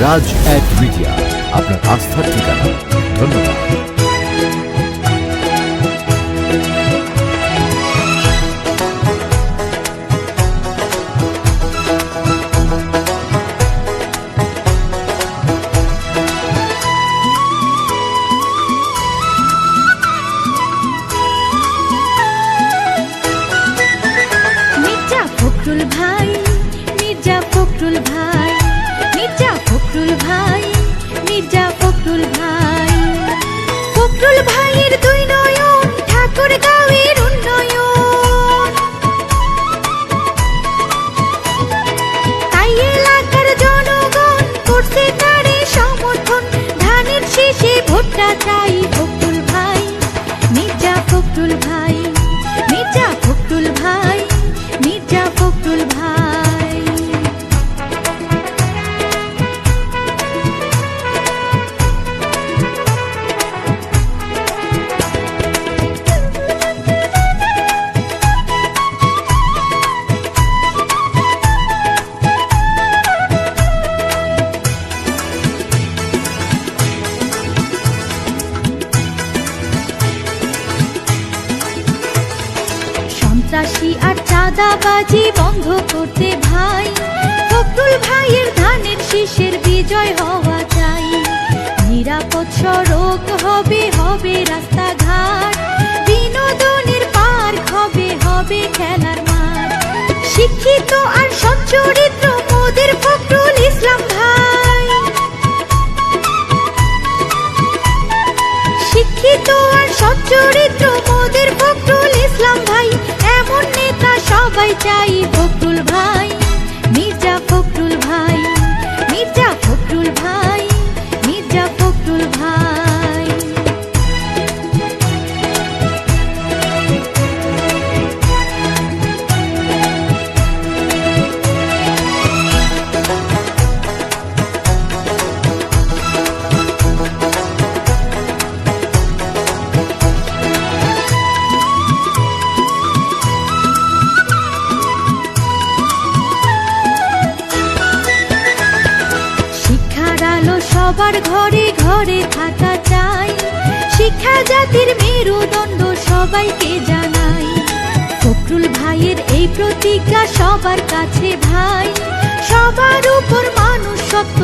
রাজ এক মিডিয়া। আপনার আস্থার ঠিকানা। ধন্যবাদ। ভাই মির্জা ফখরুল ভাই। ফখরুল ভাই মির্জা ফখরুল ভাই। ফখরুল ভাইয়ের দুই নয়ন ঠাকুর গাঁয়ের সন্ত্রাসী আর চাঁদাবাজি বন্ধ করতে ভাই। ফখরুল ভাইয়ের ধানের শীষের বিজয় হওয়া চাই। নিরাপদ সড়ক হবে হবে রাস্তাঘাট। বিনোদনের পার্ক হবে হবে খেলার মাঠ। শিক্ষিত আর সচ্চরিত্র মোদের ফখরুল সবাই চাই সবার ঘরে ঘরে থাকা চাই। শিক্ষা জাতির মেরুদণ্ড সবাইকে জানাই। ফখরুল ভাইয়ের এই প্রতিজ্ঞা সবার কাছে ভাই। সবার উপর মানুষ সত্য